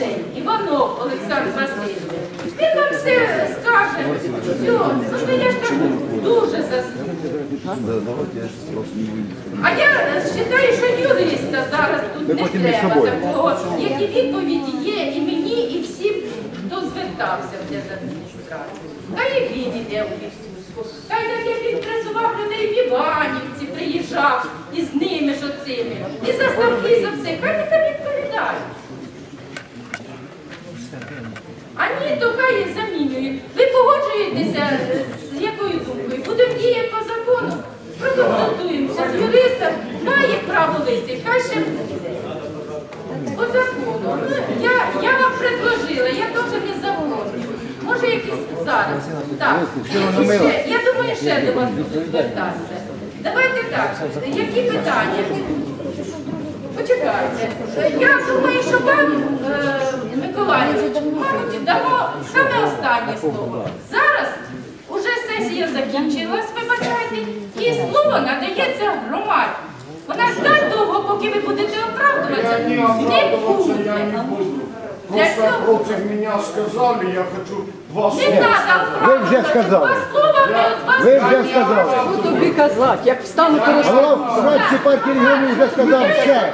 е, Іванов Олександр Васильович. Він нам все скаже. Все. Ну, то я ж кажу, дуже заслужено. А я вважаю, що юриста зараз тут не треба такого, які відповіді є і мені, і всім, хто звертався в держадміністрацію. Хай і він іде у відпустку. Хай так як він працював людей в Іванівці, приїжджав і з ними ж оцими. І за ставки, і за все. Хай нехай А ні, то хай їх замінюють. Ви погоджуєтеся з якою думкою? Будемо діяти по закону. Проконсультуємося з юристом, має право вийти, хай ще буде. По закону. Ну, я, я вам предложила, я теж не запроти. Може якісь зараз. Так. І ще, я думаю, ще до вас буду звертатися. Давайте так. Які питання? Почекайте. Я думаю, що вам, останнє слово. Зараз уже сесія закінчилась, вибачайте, і слово надається громаді. Вона ждать довго, поки ви будете оправдуватися, Я не оправдываться я не буду. Просто против меня сказали, я хочу два Не слова. треба Ви вже сказали. Два слова ми від вас Ви вже сказали. Тобі казати, як встану, то Голова фракції партії регіонів вже сказав все.